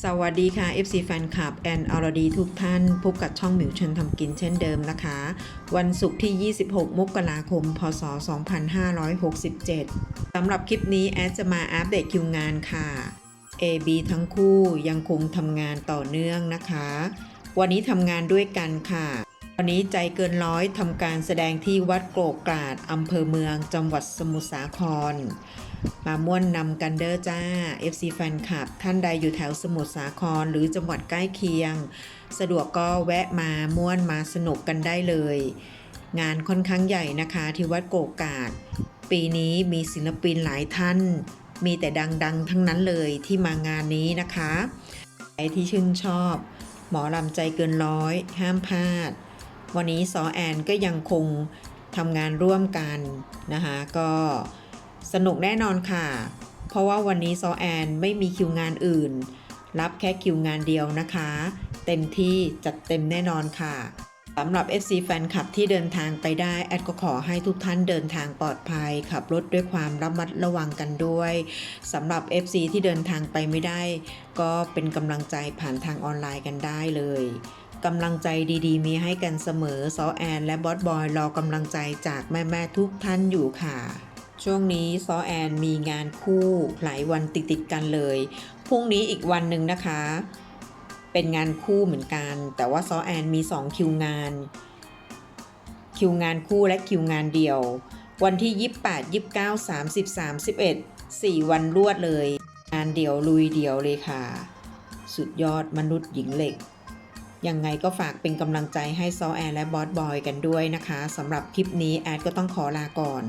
สวัสดีค่ะ FC แฟนคลับแอนอรดีทุกท่าน พบกับช่องหมิวเชิญทำกินเช่นเดิมนะคะ วันศุกร์ที่ 26 มกราคม พศ 2567 สำหรับคลิปนี้แอดจะมาอัปเดตคิวงานค่ะ AB ทั้งคู่ยังคงทำงานต่อเนื่องนะคะ วันนี้ทำงานด้วยกันค่ะ วันนี้ใจเกินร้อยทำการแสดงที่วัดโกรกกาดอำเภอเมืองจังหวัดสมุทรสาคร มาม่วนนำกันเด้อจ้า FC แฟนคลับ ท่านใดอยู่แถวสมุทรสาครหรือจังหวัดใกล้เคียง สะดวกก็แวะมาม่วนมาสนุกกันได้เลย งานค่อนข้างใหญ่นะคะที่วัดโกกาด ปีนี้มีศิลปินหลายท่าน มีแต่ดังๆ ทั้งนั้นเลยที่มางานนี้นะคะใครที่ชื่นชอบ หมอลำใจเกินร้อย ห้ามพลาด วันนี้ซอแอนก็ยังคงทำงานร่วมกันนะคะก็สนุกแน่นอนค่ะ เพราะว่าวันนี้ซอแอนไม่มีคิวงานอื่น รับแค่คิวงานเดียวนะคะ เต็มที่จัดเต็มแน่นอนค่ะสำหรับ FC แฟนคลับที่เดินทางไปได้ แอดก็ขอให้ทุกท่านเดินทางปลอดภัย ขับรถด้วยความระมัดระวังกันด้วยสำหรับ FC ที่เดินทางไปไม่ได้ ก็เป็นกำลังใจผ่านทางออนไลน์กันได้เลย กำลังใจดีๆ มีให้กันเสมอซอแอน และบอสบอยรอกำลังใจจากแม่ๆทุกท่านอยู่ค่ะ ช่วงนี้ซอแอนมีงานคู่หลายวันติดๆกันเลย พรุ่งนี้อีกวันหนึ่งนะคะ เป็นงานคู่เหมือนกัน แต่ว่าซอแอนมี 2 คิวงาน คิวงานคู่และคิวงานเดียว วันที่ 28 29 30 31 4 วันรวดเลย งานเดียวลุยเดียวเลยค่ะ สุดยอดมนุษย์หญิงเหล็ก ยังไงก็ฝากเป็นกำลังใจให้ซอแอนและบอสบอยกันด้วยนะคะสำหรับคลิปนี้แอดก็ต้องขอลาก่อน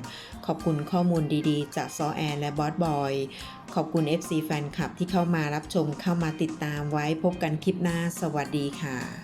ขอบคุณข้อมูลดีๆ จากซอแอนและบอสบอยขอบคุณ FC แฟนคลับที่เข้ามารับชมเข้ามาติดตามไว้พบกันคลิปหน้าสวัสดีค่ะ